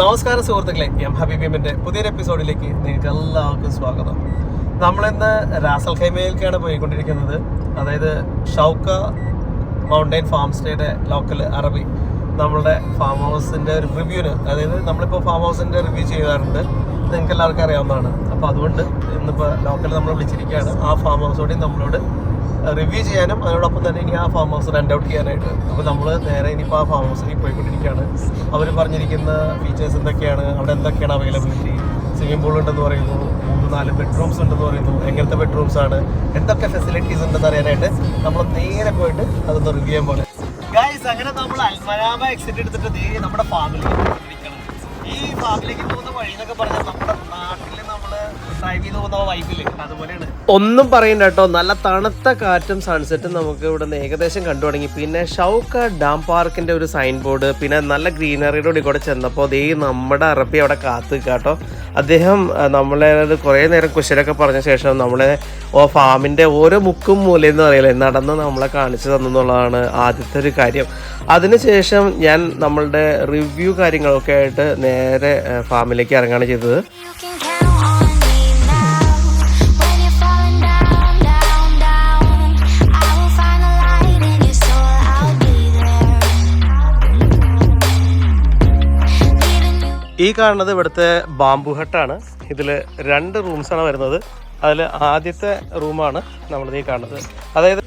നമസ്കാരം സുഹൃത്തുക്കളെ എം ഹബീബിമിന്റെ പുതിയൊരു എപ്പിസോഡിലേക്ക് നിങ്ങൾക്ക് എല്ലാവർക്കും സ്വാഗതം. നമ്മളിന്ന് റാസൽ ഖൈമയിലേക്കാണ് പോയിക്കൊണ്ടിരിക്കുന്നത്. അതായത് ഷൗക്ക മൗണ്ടൈൻ ഫാം സ്റ്റേയുടെ ലോക്കൽ അറബി നമ്മളുടെ ഫാം ഹൗസിന്റെ ഒരു റിവ്യൂവിന് അതായത് നമ്മളിപ്പോൾ ഫാം ഹൗസിന്റെ റിവ്യൂ ചെയ്യാറുണ്ട്. നിങ്ങൾക്ക് എല്ലാവർക്കും അറിയാവുന്നതാണ്. അപ്പോൾ അതുകൊണ്ട് ഇന്നിപ്പോൾ ലോക്കൽ നമ്മൾ വിളിച്ചിരിക്കുകയാണ്. ആ ഫാം ഹൗസോടെയും നമ്മളോട് റിവ്യൂ ചെയ്യാനും അതിനോടൊപ്പം തന്നെ ഇനി ആ ഫാം ഹൗസ് റെന്റ് ഔട്ട് ചെയ്യാനായിട്ട്. അപ്പോൾ നമ്മൾ നേരെ ഇനിയിപ്പോൾ ആ ഫാം ഹൗസിൽ പോയിക്കൊണ്ടിരിക്കുകയാണ്. അവർ പറഞ്ഞിരിക്കുന്ന ഫീച്ചേഴ്സ് എന്തൊക്കെയാണ്? അവിടെ എന്തൊക്കെയാണ് അവൈലബിലിറ്റി സ്വിമ്മിംഗ് പൂൾ ഉണ്ടെന്ന് പറയുന്നു മൂന്ന് നാല് ബെഡ്റൂംസ് ഉണ്ടെന്ന് പറയുന്നു എങ്ങനത്തെ ബെഡ്റൂംസ് ആണ് എന്തൊക്കെ ഫെസിലിറ്റീസ് ഉണ്ടെന്ന് അറിയാനായിട്ട് നമ്മൾ നേരെ പോയിട്ട് അതൊന്ന് റിവ്യൂ ചെയ്യാൻ പോലെ ഗൈസ് അങ്ങനെ നമ്മൾ അൽമരാമ എക്സിറ്റ് എടുത്തിട്ട് നമ്മുടെ ഫാമിലേക്ക് ഈ ഫാമിലേക്ക് പോകുന്ന വഴി എന്നൊക്കെ പറഞ്ഞാൽ നമ്മുടെ നാട്ടിൽ ഒന്നും പറയണ്ട കേട്ടോ. നല്ല തണുത്ത കാറ്റും സൺസെറ്റും നമുക്ക് ഇവിടെ നിന്ന് ഏകദേശം കണ്ടു തുടങ്ങി. പിന്നെ ഷൗക്ക ഡാം പാർക്കിന്റെ ഒരു സൈൻ ബോർഡ് പിന്നെ നല്ല ഗ്രീനറിയുടെ കൂടി കൂടെ ചെന്നപ്പോൾ ദേ നമ്മുടെ അറബി അവിടെ കാത്തു കേട്ടോ. അദ്ദേഹം നമ്മളെ കുറേ നേരം കുശലൊക്കെ പറഞ്ഞ ശേഷം നമ്മളെ ഓ ഫാമിന്റെ ഓരോ മുക്കും മൂലയെന്ന് പറയില്ലേ നടന്ന് നമ്മളെ കാണിച്ചു തന്നെന്നുള്ളതാണ് ആദ്യത്തെ ഒരു കാര്യം. അതിനുശേഷം ഞാൻ നമ്മളുടെ റിവ്യൂ കാര്യങ്ങളൊക്കെ ആയിട്ട് നേരെ ഫാമിലേക്ക് ഇറങ്ങുകയാണ് ചെയ്തത്. ഈ കാണുന്നത് ഇവിടുത്തെ ബാംബു ഹട്ടാണ് ഇതിൽ രണ്ട് റൂംസാണ് വരുന്നത്. അതിൽ ആദ്യത്തെ റൂമാണ് നമ്മൾ ഈ കാണുന്നത്. അതായത്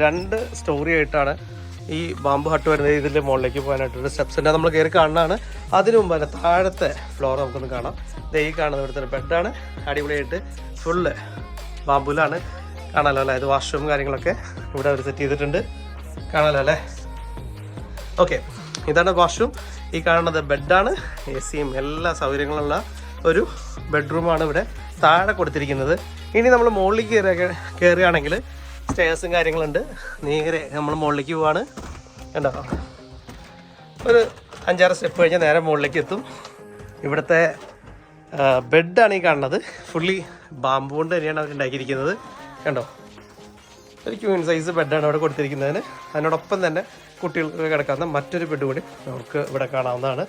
രണ്ട് സ്റ്റോറി ആയിട്ടാണ് ഈ ബാംബു ഹട്ട് വരുന്നത്. ഇതിന്റെ മുകളിലേക്ക് സ്റ്റെപ്സ് സ്റ്റെപ്സിന്റെ നമ്മൾ കയറി കാണുന്നതാണ്. അതിനു മുമ്പ് തന്നെ താഴത്തെ ഫ്ലോർ നമുക്കൊന്ന് കാണാം. ഈ കാണുന്നത് ഇവിടുത്തെ ബെഡാണ് അടിപൊളിയായിട്ട് ഫുള്ള് ബാംബുലാണ് കാണാമല്ലോ അല്ലേ? ഇത് വാഷ്റൂം കാര്യങ്ങളൊക്കെ ഇവിടെ അവർ സെറ്റ് ചെയ്തിട്ടുണ്ട്. കാണാമല്ലോ അല്ലേ? ഓക്കെ ഇതാണ് വാഷ്റൂം ഈ കാണുന്നത് ബെഡാണ്. എ സിയും എല്ലാ സൗകര്യങ്ങളുള്ള ഒരു ബെഡ്റൂമാണ് ഇവിടെ താഴെ കൊടുത്തിരിക്കുന്നത്. ഇനി നമ്മൾ മുകളിലേക്ക് കയറി കയറുകയാണെങ്കിൽ സ്റ്റേഴ്സും കാര്യങ്ങളുണ്ട്. നേരെ നമ്മൾ മുകളിലേക്ക് പോവാണ്. കണ്ടോ? ഒരു അഞ്ചാറ് സ്റ്റെപ്പ് കഴിഞ്ഞാൽ നേരെ മുകളിലേക്ക് എത്തും. ഇവിടുത്തെ ബെഡാണ് ഈ കാണുന്നത്. ഫുള്ളി ബാമ്പു കൊണ്ട് തന്നെയാണ് അവർ ഉണ്ടാക്കിയിരിക്കുന്നത്. കണ്ടോ? ഒരു ക്യൂൻ സൈസ് ബെഡാണ് അവിടെ കൊടുത്തിരിക്കുന്നതിന്. അതിനോടൊപ്പം തന്നെ കുട്ടികൾക്ക് കിടക്കാവുന്ന മറ്റൊരു ബെഡ് കൂടി നമുക്ക് ഇവിടെ കാണാവുന്നതാണ്.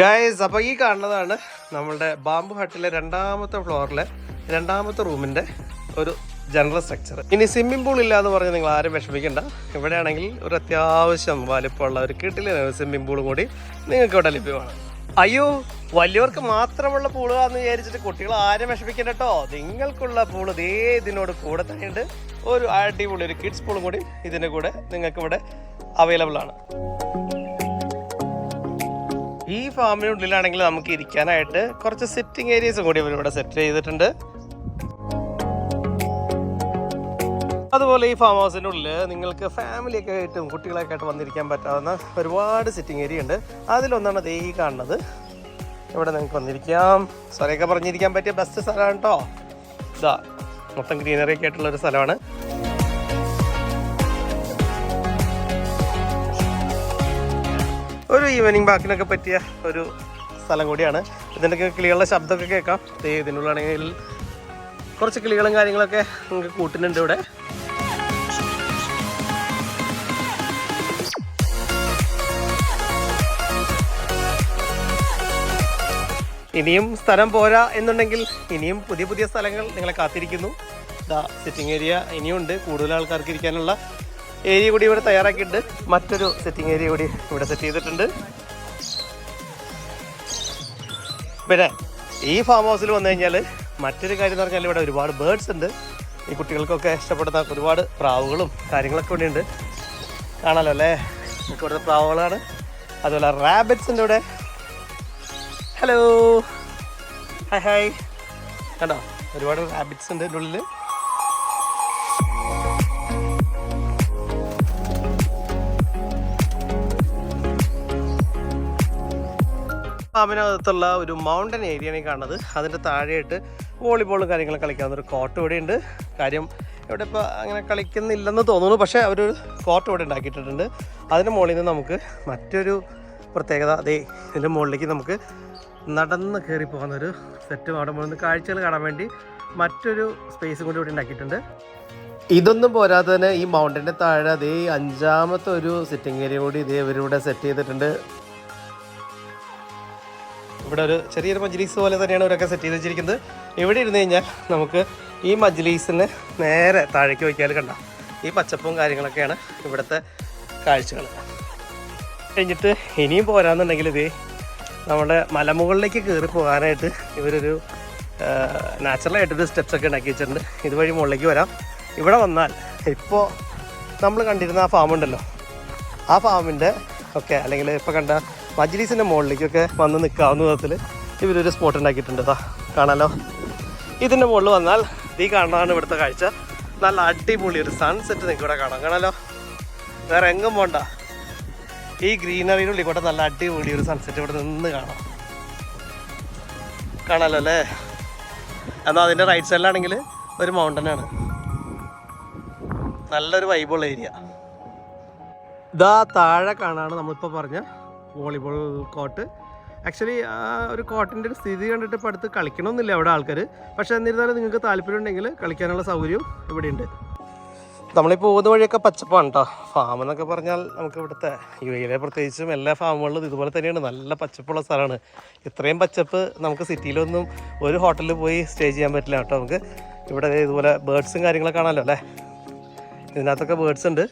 ഗൈസ് അപ്പോൾ ഈ കാണുന്നതാണ് നമ്മളുടെ ബാംബു ഹട്ടിലെ രണ്ടാമത്തെ ഫ്ലോറിലെ രണ്ടാമത്തെ റൂമിന്റെ ഒരു ജനറൽ സ്ട്രക്ചർ. ഇനി സ്വിമ്മിംഗ് പൂൾ ഇല്ല എന്ന് പറഞ്ഞ് നിങ്ങൾ ആരും വിഷമിക്കണ്ട. ഇവിടെയാണെങ്കിൽ ഒരു അത്യാവശ്യം വലിപ്പമുള്ള ഒരു കിട്ടില്ല സ്വിമ്മിംഗ് പൂളും കൂടി നിങ്ങൾക്ക് ഇവിടെ ലഭ്യമാണ്. അയ്യോ വലിയവർക്ക് മാത്രമുള്ള പൂളാന്ന് വിചാരിച്ചിട്ട് കുട്ടികൾ ആരും വിഷമിക്കണ്ട നിങ്ങൾക്കുള്ള പൂൾ ദേ ഇതിനോട് കൂടെ തന്നെയുണ്ട്. ഒരു അടിപൊളി ഒരു കിഡ്സ് പൂളും കൂടി ഇതിന്റെ കൂടെ നിങ്ങൾക്ക് ഇവിടെ അവൈലബിൾ ആണ്. ഈ ഫാമിനുള്ളിലാണെങ്കിൽ നമുക്ക് ഇരിക്കാനായിട്ട് കുറച്ച് സിറ്റിംഗ് ഏരിയസും കൂടി ഇവരിവിടെ സെറ്റ് ചെയ്തിട്ടുണ്ട്. അതുപോലെ ഈ ഫാം ഹൗസിന്റെ ഉള്ളിൽ നിങ്ങൾക്ക് ഫാമിലിയൊക്കെ ആയിട്ടും കുട്ടികളൊക്കെ ആയിട്ട് വന്നിരിക്കാൻ പറ്റാവുന്ന ഒരുപാട് സിറ്റിംഗ് ഏരിയ ഉണ്ട്. അതിലൊന്നാണ് ഈ കാണുന്നത്. ഇവിടെ നിങ്ങൾക്ക് വന്നിരിക്കാം? സ്ഥലമൊക്കെ പറഞ്ഞിരിക്കാൻ പറ്റിയ ബെസ്റ്റ് സ്ഥലമാണ് കേട്ടോ ഇതാ മൊത്തം ഗ്രീനറി ഒക്കെ ആയിട്ടുള്ള ഒരു സ്ഥലമാണ്. ഒരു ഈവനിങ് ബാക്കിനൊക്കെ പറ്റിയ ഒരു സ്ഥലം കൂടിയാണ്. ഇതിന്റെയൊക്കെ കിളികളുടെ ശബ്ദമൊക്കെ കേൾക്കാം. ഇതിനുള്ളിൽ കുറച്ച് കിളികളും കാര്യങ്ങളൊക്കെ നിങ്ങൾക്ക് കൂട്ടുന്നുണ്ട് ഇവിടെ. ഇനിയും സ്ഥലം പോരാ എന്നുണ്ടെങ്കിൽ ഇനിയും പുതിയ പുതിയ സ്ഥലങ്ങൾ നിങ്ങളെ കാത്തിരിക്കുന്നു. ദാ സിറ്റിംഗ് ഏരിയ ഇനിയുണ്ട്. കൂടുതൽ ആൾക്കാർക്ക് ഇരിക്കാനുള്ള ഏരിയ കൂടി ഇവിടെ തയ്യാറാക്കിയിട്ടുണ്ട്. മറ്റൊരു സെറ്റിംഗ് ഏരിയ കൂടി ഇവിടെ സെറ്റ് ചെയ്തിട്ടുണ്ട്. പിന്നെ ഈ ഫാം ഹൗസിൽ വന്നു കഴിഞ്ഞാൽ മറ്റൊരു കാര്യം എന്ന് പറഞ്ഞാൽ ഇവിടെ ഒരുപാട് ബേർഡ്സ് ഉണ്ട്. ഈ കുട്ടികൾക്കൊക്കെ ഇഷ്ടപ്പെടുന്ന ഒരുപാട് പ്രാവുകളും കാര്യങ്ങളൊക്കെ ഇവിടെ ഉണ്ട് കാണാലോ അല്ലേ? ഇവിടുത്തെ പ്രാവുകളാണ്. അതുപോലെ റാബിറ്റ്സിന്റെ ഇവിടെ. ഹലോ ഹായ് ഹായ് കണ്ടോ? ഒരുപാട് റാബിറ്റ്സ് ഉണ്ട് ഇതിന്റെ ഉള്ളിൽ ഫാമിനകത്തുള്ള ഒരു മൗണ്ടൻ ഏരിയയാണ് കാണുന്നത്. അതിന്റെ താഴെയായിട്ട് വോളിബോളും കാര്യങ്ങളും കളിക്കാവുന്ന ഒരു കോർട്ട് ഇവിടെ ഉണ്ട്. കാര്യം ഇവിടെ ഇപ്പോൾ അങ്ങനെ കളിക്കുന്നില്ലെന്ന് തോന്നുന്നു. പക്ഷേ അവരൊരു കോർട്ട് ഇവിടെ ഉണ്ടാക്കിയിട്ടുണ്ട് അതിന്റെ മുകളിൽ നിന്ന് നമുക്ക് മറ്റൊരു പ്രത്യേകത. അതേ ഇതിന്റെ മുകളിലേക്ക് നമുക്ക് നടന്ന് കയറി പോകുന്ന ഒരു സെറ്റും അവിടെ പോകുന്ന കാഴ്ചകൾ കാണാൻ വേണ്ടി മറ്റൊരു സ്പേസും കൂടി ഇവിടെ ഉണ്ടാക്കിയിട്ടുണ്ട്. ഇതൊന്നും പോരാതെ തന്നെ ഈ മൗണ്ടന്റെ താഴെ അതേ അഞ്ചാമത്തെ ഒരു സിറ്റിംഗ് ഏരിയ കൂടി ഇതേ ഇവരിവിടെ സെറ്റ് ചെയ്തിട്ടുണ്ട്. ഇവിടെ ഒരു ചെറിയൊരു മജ്ലീസ് പോലെ തന്നെയാണ് ഇവരൊക്കെ സെറ്റ് ചെയ്ത് വെച്ചിരിക്കുന്നത്. ഇവിടെ ഇരുന്ന് കഴിഞ്ഞാൽ നമുക്ക് ഈ മജ്ലീസിന് നേരെ താഴേക്ക് വയ്ക്കാൽ കണ്ട. ഈ പച്ചപ്പും കാര്യങ്ങളൊക്കെയാണ് ഇവിടുത്തെ കാഴ്ചകൾ കഴിഞ്ഞിട്ട് ഇനിയും പോരാന്നുണ്ടെങ്കിൽ ഇതേ നമ്മുടെ മലമുകളിലേക്ക് കയറി പോകാനായിട്ട് ഇവരൊരു നാച്ചുറലായിട്ടൊരു സ്റ്റെപ്സ് ഒക്കെ ഉണ്ടാക്കി വെച്ചിട്ടുണ്ട്. ഇതുവഴി മുകളിലേക്ക് വരാം. ഇവിടെ വന്നാൽ ഇപ്പോൾ നമ്മൾ കണ്ടിരുന്ന ആ ഫാം ഉണ്ടല്ലോ. ആ ഫാമിന്റെ ഒക്കെ അല്ലെങ്കിൽ ഇപ്പോൾ കണ്ട മജ്ലീസിന്റെ മുകളിലേക്കൊക്കെ വന്ന് നിൽക്കാവുന്ന വിധത്തിൽ ഇവരൊരു സ്പോട്ട് ഉണ്ടാക്കിയിട്ടുണ്ട് കേട്ടോ കാണാലോ? ഇതിന്റെ മുകളിൽ വന്നാൽ ഈ കാണാനാണ് ഇവിടുത്തെ കാഴ്ച. നല്ല അടിപൊളി ഒരു സൺസെറ്റ് നിങ്ങൾക്ക് ഇവിടെ കാണാം. കാണാലോ? വേറെ എങ്ങും പോണ്ട. ഈ ഗ്രീനറിയുടെ ഉള്ളിൽ കൂടെ നല്ല അടിപൊളി ഒരു സൺസെറ്റ് ഇവിടെ നിന്ന് കാണാം. കാണാലോ അല്ലേ? എന്നാൽ അതിന്റെ റൈറ്റ് സൈഡിലാണെങ്കിൽ ഒരു മൗണ്ടനാണ് നല്ലൊരു വൈബുള്ള ഏരിയ ഇതാ താഴെ കാണാണ് നമ്മളിപ്പോൾ പറഞ്ഞ വോളിബോൾ കോർട്ട് ആക്ച്വലി ആ ഒരു കോട്ടിന്റെ ഒരു സ്ഥിതി കണ്ടിട്ട് ഇപ്പോൾ അടുത്ത് കളിക്കണമെന്നില്ല അവിടെ ആൾക്കാർ പക്ഷേ എന്നിരുന്നാലും നിങ്ങൾക്ക് താല്പര്യം ഉണ്ടെങ്കിൽ കളിക്കാനുള്ള സൗകര്യവും ഇവിടെയുണ്ട്. നമ്മളീ പോകുന്ന വഴിയൊക്കെ പച്ചപ്പാണ് കേട്ടോ ഫാം എന്നൊക്കെ പറഞ്ഞാൽ നമുക്ക് ഇവിടുത്തെ യു എയിലെ പ്രത്യേകിച്ചും എല്ലാ ഫാമുകളിലും ഇതുപോലെ തന്നെയാണ്. നല്ല പച്ചപ്പുള്ള സ്ഥലമാണ്. ഇത്രയും പച്ചപ്പ് നമുക്ക് സിറ്റിയിലൊന്നും ഒരു ഹോട്ടലിൽ പോയി സ്റ്റേ ചെയ്യാൻ പറ്റില്ല കേട്ടോ നമുക്ക്. ഇവിടെ ഇതുപോലെ ബേർഡ്സും കാര്യങ്ങളൊക്കെ കാണാമല്ലോ അല്ലേ? ഇതിനകത്തൊക്കെ ബേർഡ്സ് ഉണ്ട്.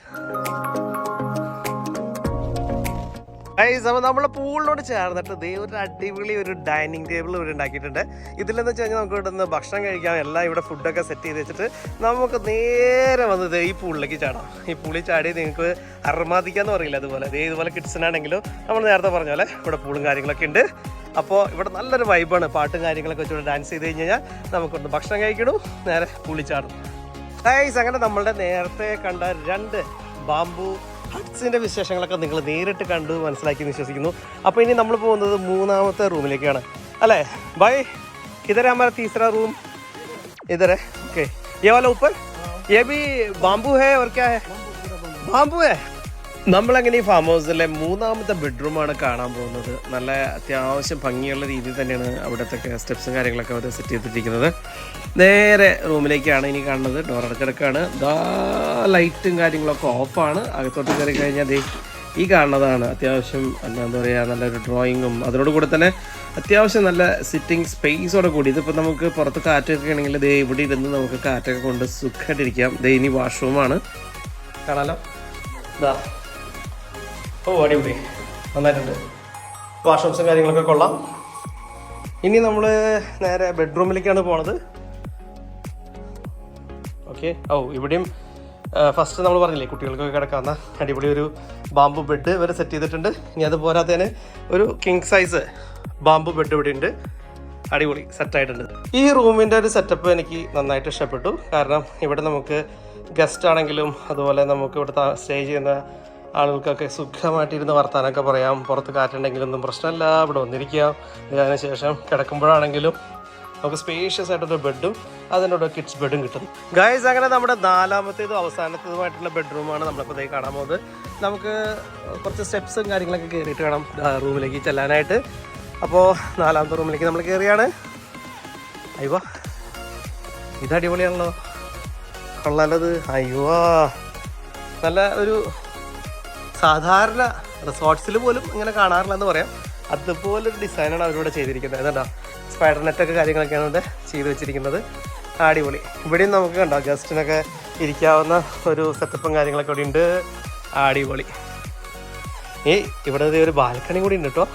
നമ്മളെ പൂളിനോട് ചേർന്നിട്ട് ദേ ഒരു അടിപൊളി ഒരു ഡൈനിങ് ടേബിൾ ഇവിടെ ഉണ്ടാക്കിയിട്ടുണ്ട്. ഇതിലെന്ന് വെച്ച് കഴിഞ്ഞാൽ നമുക്ക് ഇവിടെ നിന്ന് ഭക്ഷണം കഴിക്കാം. എല്ലാം ഇവിടെ ഫുഡൊക്കെ സെറ്റ് ചെയ്ത് വെച്ചിട്ട് നമുക്ക് നേരെ വന്നത് ഈ പൂളിലേക്ക് ചാടാം. ഈ പൂളിൽ ചാടി നിങ്ങൾക്ക് അർമാദിക്കാന്ന് പറയില്ല അതുപോലെ ദേ ഇതുപോലെ കിഡ്സിനാണെങ്കിലും നമ്മൾ നേരത്തെ പറഞ്ഞ പോലെ ഇവിടെ പൂളും കാര്യങ്ങളൊക്കെ ഉണ്ട്. അപ്പോൾ ഇവിടെ നല്ലൊരു വൈബാണ് പാട്ടും കാര്യങ്ങളൊക്കെ വെച്ചുകൊണ്ട് ഡാൻസ് ചെയ്ത് കഴിഞ്ഞ് കഴിഞ്ഞാൽ നമുക്കൊന്ന് ഭക്ഷണം കഴിക്കണു. നേരെ പൂളി ചാടും. ഗൈസ് അങ്ങനെ നമ്മളുടെ നേരത്തെ കണ്ട രണ്ട് ബാംബു ഹട്ട്സിന്റെ വിശേഷങ്ങളൊക്കെ നിങ്ങൾ നേരിട്ട് കണ്ടു മനസ്സിലാക്കി എന്ന് വിശ്വസിക്കുന്നു അപ്പോൾ ഇനി നമ്മൾ പോകുന്നത് മൂന്നാമത്തെ റൂമിലേക്കാണ് അല്ലേ ബൈ ഇതര हमारा तीसरा रूम इधर है ओके ये वाला ऊपर ये भी बाम्बू है और क्या है ബാമ്പു നമ്മളങ്ങനെ ഈ ഫാം ഹൗസിലെ മൂന്നാമത്തെ ബെഡ്റൂമാണ് കാണാൻ പോകുന്നത്. നല്ല അത്യാവശ്യം ഭംഗിയുള്ള രീതിയിൽ തന്നെയാണ് അവിടുത്തെ സ്റ്റെപ്സും കാര്യങ്ങളൊക്കെ അവർ സെറ്റ് ചെയ്തിട്ടിരിക്കുന്നത്. നേരെ റൂമിലേക്കാണ് ഇനി കാണുന്നത്. ഡോർ അടച്ചടക്കാണ്. ദാ ലൈറ്റും കാര്യങ്ങളൊക്കെ ഓഫാണ് അകത്തോട്ട് കയറി കഴിഞ്ഞാൽ ദേ ഈ കാണുന്നതാണ്. അത്യാവശ്യം എന്താ പറയുക നല്ലൊരു ഡ്രോയിങ്ങും അതിനോട് കൂടെ തന്നെ അത്യാവശ്യം നല്ല സിറ്റിംഗ് സ്പേസോടെ കൂടി. ഇതിപ്പോൾ നമുക്ക് പുറത്ത് കാറ്റൊക്കെ ആണെങ്കിൽ ദേ ഇവിടെ ഇരുന്ന് നമുക്ക് കാറ്റൊക്കെ കൊണ്ട് സുഖമായിട്ടിരിക്കാം ദേ ഇനി വാഷ്റൂമാണ് കാണാലോ? ഇതാ ഓ അടിപൊളി. നന്നായിട്ടുണ്ട്. വാഷ്റൂംസും കാര്യങ്ങളൊക്കെ കൊള്ളാം. ഇനി നമ്മൾ നേരെ ബെഡ്റൂമിലേക്കാണ് പോണത്. ഓക്കെ. ഓ ഇവിടെയും ഫസ്റ്റ് നമ്മൾ പറഞ്ഞില്ലേ കുട്ടികൾക്കൊക്കെ കിടക്കാവുന്ന അടിപൊളി ഒരു ബാമ്പു ബെഡ് വരെ സെറ്റ് ചെയ്തിട്ടുണ്ട്. ഇനി അത് പോരാത്തതിന് ഒരു കിങ് സൈസ് ബാമ്പു ബെഡ് ഇവിടെ ഉണ്ട് അടിപൊളി സെറ്റായിട്ടുണ്ട് ഈ റൂമിന്റെ ഒരു സെറ്റപ്പ് എനിക്ക് നന്നായിട്ട് ഇഷ്ടപ്പെട്ടു. കാരണം ഇവിടെ നമുക്ക് ഗസ്റ്റ് ആണെങ്കിലും അതുപോലെ നമുക്ക് ഇവിടെ സ്റ്റേ ചെയ്യുന്ന ആളുകൾക്കൊക്കെ സുഖമായിട്ടിരുന്ന് വർത്താനൊക്കെ പറയാം. പുറത്ത് കാറ്റുണ്ടെങ്കിലൊന്നും പ്രശ്നമില്ല. ഇവിടെ വന്നിരിക്കാം അതിനുശേഷം ശേഷം കിടക്കുമ്പോഴാണെങ്കിലും നമുക്ക് സ്പേഷ്യസ് ആയിട്ടൊരു ബെഡും അതിന്റെ കൂടെ കിഡ്സ് ബെഡും കിട്ടും. ഗൈസ് അങ്ങനെ നമ്മുടെ നാലാമത്തേതും അവസാനത്തേതുമായിട്ടുള്ള ബെഡ്റൂമാണ് നമ്മളിപ്പോൾ ഇതേ കാണാൻ പോകുന്നത്. നമുക്ക് കുറച്ച് സ്റ്റെപ്സും കാര്യങ്ങളൊക്കെ കയറിയിട്ട് വേണം റൂമിലേക്ക് ചെല്ലാനായിട്ട്. അപ്പോൾ നാലാമത്തെ റൂമിലേക്ക് നമ്മൾ കയറിയാണ് അയ്യോ ഇത് അടിപൊളിയാണല്ലോ. കൊള്ളാലത്. അയ്യോ നല്ല ഒരു സാധാരണ റിസോർട്ട്സിൽ പോലും ഇങ്ങനെ കാണാറില്ല എന്ന് പറയാം. അതുപോലൊരു ഡിസൈനാണ് അവരിവിടെ ചെയ്തിരിക്കുന്നത്. അതുകൊണ്ടോ സ്പൈഡർ നെറ്റൊക്കെ കാര്യങ്ങളൊക്കെയാണ് ഇവിടെ ചെയ്ത് വെച്ചിരിക്കുന്നത്. അടിപൊളി. ഇവിടെയും നമുക്ക് കണ്ടോ ഗസ്റ്റിനൊക്കെ ഇരിക്കാവുന്ന ഒരു സെറ്റപ്പും കാര്യങ്ങളൊക്കെ ഇവിടെ ഉണ്ട്. അടിപൊളി. ഏയ് ഇവിടെ ഒരു ബാൽക്കണി കൂടി ഉണ്ട് കേട്ടോ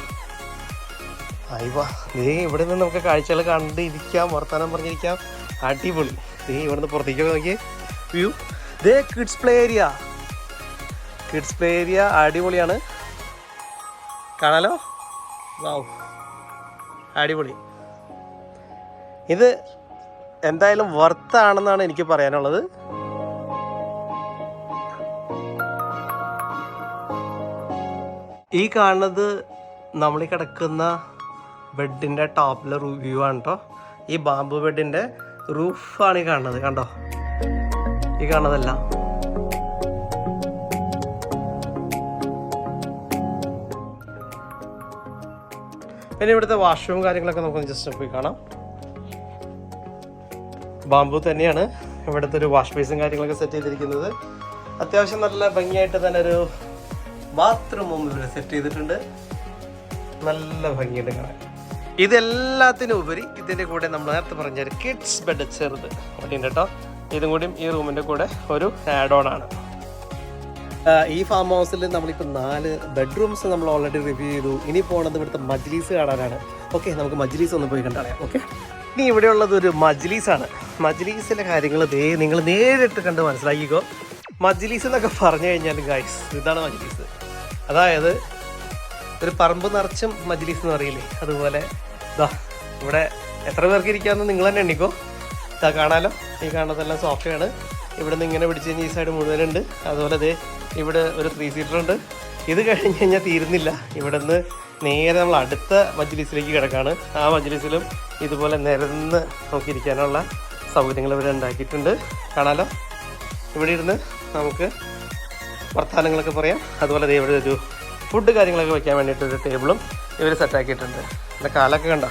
അയ്യോ ദേ ഇവിടെ നിന്ന് നമുക്ക് കാഴ്ചകൾ കണ്ട് ഇരിക്കാം വർത്താനം പറഞ്ഞിരിക്കാം. അടിപൊളി. ദേ ഇവിടുന്ന് പുറത്തേക്ക് നോക്കി വ്യൂ. ദേ kids play area kids play area അടിപൊളിയാണ്. കാണാലോ? വാവ് അടിപൊളി. ഇത് എന്തായാലും വർത്ത് ആണെന്നാണ് എനിക്ക് പറയാനുള്ളത്. ഈ കാണുന്നത് നമ്മൾ കിടക്കുന്ന ബെഡിന്റെ ടോപ്പിലെ വ്യൂ ആണ് കേട്ടോ ഈ ബാമ്പു ബെഡിന്റെ റൂഫാണ് ഈ കാണുന്നത്. കണ്ടോ? ഈ കാണുന്നതല്ല. പിന്നെ ഇവിടുത്തെ വാഷ്റൂം കാര്യങ്ങളൊക്കെ നമുക്ക് ജസ്റ്റ് പോയി കാണാം. ബാമ്പു തന്നെയാണ് ഇവിടുത്തെ ഒരു വാഷ് ബേസും കാര്യങ്ങളൊക്കെ സെറ്റ് ചെയ്തിരിക്കുന്നത്. അത്യാവശ്യം നല്ല ഭംഗിയായിട്ട് തന്നെ ഒരു ബാത്റൂമും ഇവർ സെറ്റ് ചെയ്തിട്ടുണ്ട്. നല്ല ഭംഗിയുണ്ട് കാണാൻ. ഇതെല്ലാത്തിനും ഉപരി ഇതിന്റെ കൂടെ നമ്മൾ നേരത്തെ പറഞ്ഞ ഒരു കിഡ്സ് ബെഡ് ചെറുത്. അവിടെ ഉണ്ട് കേട്ടോ. ഇതും കൂടിയും ഈ റൂമിന്റെ കൂടെ ഒരു ആഡ് ഓൺ ആണ്. ഈ ഫാം ഹൗസിൽ നമ്മളിപ്പോൾ നാല് ബെഡ്റൂംസ് നമ്മൾ ഓൾറെഡി റിവ്യൂ ചെയ്തു. ഇനി പോണത് ഇവിടുത്തെ മജ്ലീസ് കാണാനാണ്. ഓക്കെ നമുക്ക് മജ്ലീസ് ഒന്ന് പോയി കണ്ടറിയാം. ഓക്കെ ഇനി ഇവിടെയുള്ളത് ഒരു മജ്ലീസാണ് മജ്ലീസിന്റെ കാര്യങ്ങൾ ദേ നിങ്ങൾ നേരിട്ട് കണ്ട് മനസ്സിലാക്കിക്കോ. മജ്ലീസ് എന്നൊക്കെ പറഞ്ഞു കഴിഞ്ഞാൽ ഗൈസ് ഇതാണ് മജ്ലീസ്. അതായത് ഒരു പറമ്പ് നിറച്ചും മജ്ലീസ് എന്ന് പറയില്ലേ? അതുപോലെ ഇതാ ഇവിടെ എത്ര പേർക്ക് ഇരിക്കാമെന്ന് നിങ്ങൾ തന്നെ എണ്ണിക്കോ. ഇതാ കാണാലോ? ഈ കാണുന്നതെല്ലാം സോഫയാണ് ഇവിടെ നിന്ന് ഇങ്ങനെ പിടിച്ച് കഴിഞ്ഞാൽ ഈ സൈഡ് മുഴുവനുണ്ട്. അതുപോലെ ദേ ഇവിടെ ഒരു ത്രീ സീറ്റർ ഉണ്ട്. ഇത് കഴിഞ്ഞ് കഴിഞ്ഞാൽ തീരുന്നില്ല. ഇവിടെ നിന്ന് നേരെ നമ്മൾ അടുത്ത മജ്ലിസിലേക്ക് കിടക്കാണ്. ആ മജ്ലിസിലും ഇതുപോലെ നിരന്ന് നോക്കിയിരിക്കാനുള്ള സൗകര്യങ്ങൾ ഇവിടെ ഉണ്ടാക്കിയിട്ടുണ്ട്. കാണാലോ? ഇവിടെ ഇരുന്ന് നമുക്ക് വർത്തമാനങ്ങളൊക്കെ പറയാം. അതുപോലെ ദേ ഇവിടെ ഒരു ഫുഡ് കാര്യങ്ങളൊക്കെ വയ്ക്കാൻ വേണ്ടിയിട്ട് ഒരു ടേബിളും ഇവർ സെറ്റാക്കിയിട്ടുണ്ട് എന്റെ കാലൊക്കെ കണ്ടോ?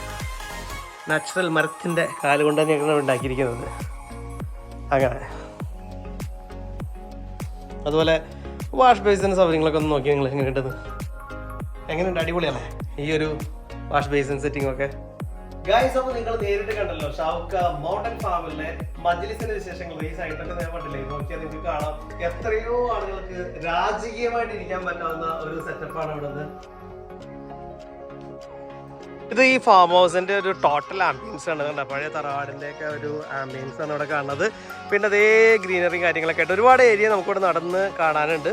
നാച്ചുറൽ മരത്തിന്റെ കാൽ കൊണ്ട് തന്നെയാണ് ഉണ്ടാക്കിയിരിക്കുന്നത്. അങ്ങനെ. അതുപോലെ വാഷ് ബേസിന്റെ സൗകര്യങ്ങളൊക്കെ ഒന്ന് നോക്കി നിങ്ങൾ എങ്ങനെ ഉണ്ടെന്ന് എങ്ങനെയുണ്ട്? അടിപൊളിയല്ലേ ഈ ഒരു വാഷ് ബേസിൻ സെറ്റിംഗ് ഒക്കെ? ഗൈസ് അപ്പോൾ നിങ്ങൾ നേരിട്ട് കണ്ടല്ലോ ഷാവുക്ക മൗണ്ടൻ ഫാമിലെ മജ്ലിസിന്റെ വിശേഷങ്ങൾ ഈ സൈഡിലൊക്കെ ഞാൻ കണ്ടില്ലേ? നോക്കിയാൽ നിങ്ങൾക്ക് കാണാം. എത്രയോ ആളുകൾക്ക് രാജകീയമായിട്ട് ഇരിക്കാൻ പറ്റാവുന്ന ഒരു സെറ്റപ്പാണ് ഇവിടുന്ന്. ഇത് ഈ ഫാം ഹൗസിന്റെ ഒരു ടോട്ടൽ ആംബിയൻസ് ആണ് കണ്ട? പഴയ തറവാടിന്റെ ഒക്കെ ഒരു ആംബിയൻസ് ആണ് ഇവിടെ കാണുന്നത്. പിന്നെ അതേ ഗ്രീനറി കാര്യങ്ങളൊക്കെ ആയിട്ട് ഒരുപാട് ഏരിയ നമുക്കിവിടെ നടന്ന് കാണാനുണ്ട്.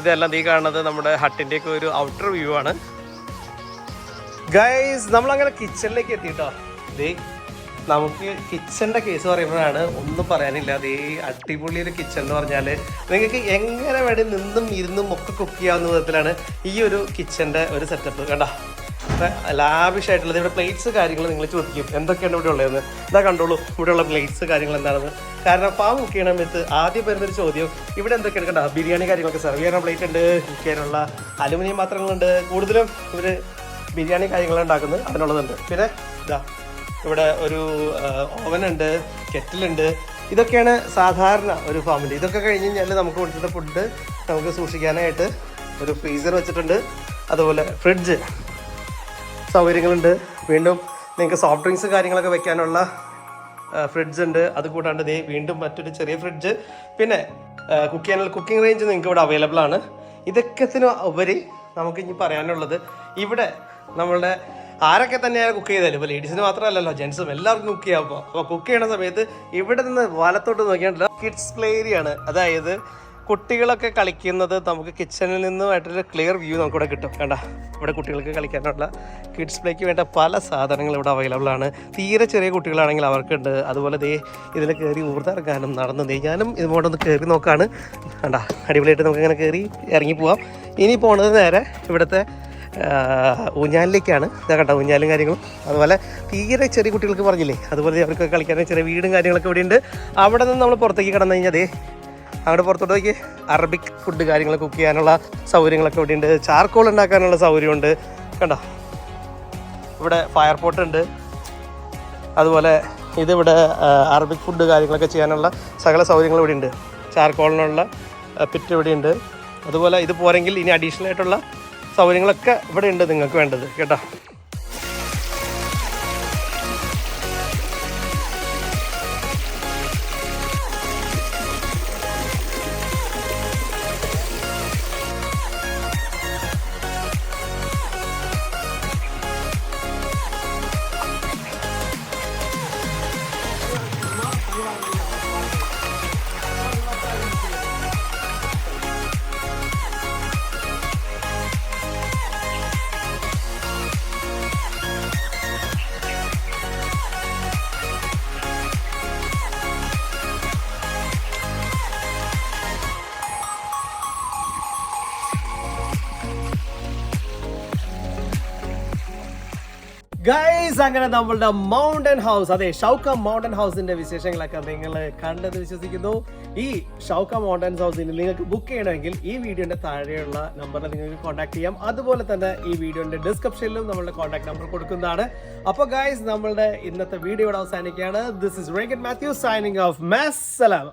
ഇതെല്ലാം ഈ കാണുന്നത് നമ്മുടെ ഹട്ടിന്റെ ഒക്കെ ഒരു ഔട്ടർ വ്യൂ ആണ്. ഗൈസ് നമ്മളങ്ങനെ കിച്ചണിലേക്ക് എത്തിട്ടോ ദേ നമുക്ക് കിച്ചന്റെ കേസ് പറയുമ്പോഴാണ് ഒന്നും പറയാനില്ല. അത് ഈ അടിപൊളി ഒരു കിച്ചൺ എന്ന് പറഞ്ഞാൽ നിങ്ങൾക്ക് എങ്ങനെ വേണ്ടി നിന്നും ഇരുന്നും ഒക്കെ കുക്ക് ചെയ്യാവുന്ന വിധത്തിലാണ് ഈ ഒരു കിച്ചന്റെ ഒരു സെറ്റപ്പ് കണ്ട? ലാവിഷ് ആയിട്ടുള്ളത് ഇവിടെ പ്ലേറ്റ്സ് കാര്യങ്ങൾ നിങ്ങൾ ചോദിക്കും. എന്തൊക്കെയാണ് ഇവിടെ ഉള്ളതെന്ന്. ഇതാ കണ്ടോളൂ ഇവിടെയുള്ള പ്ലേറ്റ്സ് കാര്യങ്ങൾ എന്താണെന്ന്. കാരണം ഫാം ബുക്ക് ചെയ്യണ സമയത്ത് ആദ്യം വരുന്നൊരു ചോദ്യം ഇവിടെ എന്തൊക്കെയാണ് കണ്ട ബിരിയാണി കാര്യങ്ങളൊക്കെ സെർവ് ചെയ്യാനുള്ള പ്ലേറ്റ് ഉണ്ട് കുക്ക് അലുമിനിയം പാത്രങ്ങളുണ്ട്. കൂടുതലും ഇവർ ബിരിയാണി കാര്യങ്ങളാണ് ഉണ്ടാക്കുന്നത് അതിനുള്ളതുണ്ട്. പിന്നെ ഇതാ ഇവിടെ ഒരു ഓവനുണ്ട് കെറ്റിലുണ്ട് ഇതൊക്കെയാണ് സാധാരണ ഒരു ഫാമിന്റെ ഇതൊക്കെ കഴിഞ്ഞ് കഴിഞ്ഞാൽ നമുക്ക് കൊടുത്തിട്ട് ഫുഡ് നമുക്ക് സൂക്ഷിക്കാനായിട്ട് ഒരു ഫ്രീസർ വെച്ചിട്ടുണ്ട്. അതുപോലെ ഫ്രിഡ്ജ് സൗകര്യങ്ങളുണ്ട്. വീണ്ടും നിങ്ങൾക്ക് സോഫ്റ്റ് ഡ്രിങ്ക്സ് കാര്യങ്ങളൊക്കെ വെക്കാനുള്ള ഫ്രിഡ്ജ് ഉണ്ട്. അത് കൂടാണ്ട് ദേ വീണ്ടും മറ്റൊരു ചെറിയ ഫ്രിഡ്ജ് പിന്നെ കുക്ക് ചെയ്യാനുള്ള കുക്കിംഗ് റേഞ്ച് നിങ്ങൾക്ക് ഇവിടെ അവൈലബിൾ ആണ്. ഇതൊക്കെ ഉപരി നമുക്ക് ഇനി പറയാനുള്ളത് ഇവിടെ നമ്മളുടെ ആരൊക്കെ തന്നെയാണ് കുക്ക് ചെയ്താലും ഇപ്പോൾ ലേഡീസിന് മാത്രമല്ലല്ലോ ജെൻസും എല്ലാവർക്കും കുക്ക് ചെയ്യാം. അപ്പോൾ അപ്പോൾ കുക്ക് ചെയ്യണ സമയത്ത് ഇവിടെ നിന്ന് വലത്തോട്ട് നോക്കിയാണ്ടല്ലോ കിഡ്സ് പ്ലേ ഏരിയ ആണ്. അതായത് കുട്ടികളൊക്കെ കളിക്കുന്നത് നമുക്ക് കിച്ചണിൽ നിന്നുമായിട്ടൊരു ക്ലിയർ വ്യൂ നമുക്കിവിടെ കിട്ടും. വേണ്ട ഇവിടെ കുട്ടികൾക്ക് കളിക്കാനുള്ള കിഡ്സ് പ്ലേക്ക് വേണ്ട പല സാധനങ്ങളും ഇവിടെ അവൈലബിൾ ആണ്. തീരെ ചെറിയ കുട്ടികളാണെങ്കിൽ അവർക്കുണ്ട്. അതുപോലെ ദേ ഇതിൽ കയറി ഊർത്തിറങ്ങാനും നടന്നു ദേ ഞാനും ഒന്ന് കയറി നോക്കാണ്. വേണ്ട അടിപൊളിയായിട്ട് നമുക്ക് ഇങ്ങനെ കയറി ഇറങ്ങി പോവാം. ഇനി പോണത് നേരെ ഇവിടുത്തെ ഊഞ്ഞാലിലേക്കാണ്. ഇതാ കണ്ട ഊഞ്ഞാലും കാര്യങ്ങളും. അതുപോലെ തീരെ ചെറിയ കുട്ടികൾക്ക് പറഞ്ഞില്ലേ അതുപോലെ അവർക്ക് കളിക്കാൻ ചെറിയ വീടും കാര്യങ്ങളൊക്കെ ഇവിടെ ഉണ്ട് അവിടെ നിന്ന് നമ്മൾ പുറത്തേക്ക് കടന്നു കഴിഞ്ഞാൽ അതേ അങ്ങോട്ട് പുറത്തോട്ട് അറബിക് ഫുഡ് കാര്യങ്ങൾ കുക്ക് ചെയ്യാനുള്ള സൗകര്യങ്ങളൊക്കെ ഇവിടെ ഉണ്ട് ചാർക്കോൾ ഉണ്ടാക്കാനുള്ള സൗകര്യമുണ്ട്. കണ്ടോ? ഇവിടെ ഫയർ പോട്ട് ഉണ്ട്. അതുപോലെ ഇതിവിടെ അറബിക് ഫുഡ് കാര്യങ്ങളൊക്കെ ചെയ്യാനുള്ള സകല സൗകര്യങ്ങൾ ഇവിടെ ഉണ്ട് ചാർക്കോളിനുള്ള പിറ്റ് ഇവിടെ ഉണ്ട് അതുപോലെ ഇത് പോരെങ്കിൽ ഇനി അഡീഷണൽ ആയിട്ടുള്ള സൗകര്യങ്ങളൊക്കെ ഇവിടെ ഉണ്ട് നിങ്ങൾക്ക് വേണ്ടത്. കേട്ടോ? ഗൈസ് അങ്ങനെ നമ്മളുടെ മൗണ്ടൻ ഹൗസ് അതെ ഷൗക്ക മൗണ്ടൻ ഹൗസിന്റെ വിശേഷങ്ങളൊക്കെ നിങ്ങൾ കണ്ടെന്ന് വിശ്വസിക്കുന്നു. ഈ ഷൗക്ക മൗണ്ടൻ ഹൗസിൽ നിങ്ങൾക്ക് ബുക്ക് ചെയ്യണമെങ്കിൽ ഈ വീഡിയോന്റെ താഴെയുള്ള നമ്പറിൽ നിങ്ങൾക്ക് കോൺടാക്ട് ചെയ്യാം. അതുപോലെ തന്നെ ഈ വീഡിയോന്റെ ഡിസ്ക്രിപ്ഷനിലും നമ്മളുടെ കോൺടാക്ട് നമ്പർ കൊടുക്കുന്നതാണ്. അപ്പോൾ ഗൈസ് നമ്മളുടെ ഇന്നത്തെ വീഡിയോ ഇവിടെ അവസാനിക്കുകയാണ്. This is Regan Mathew signing off mass Salam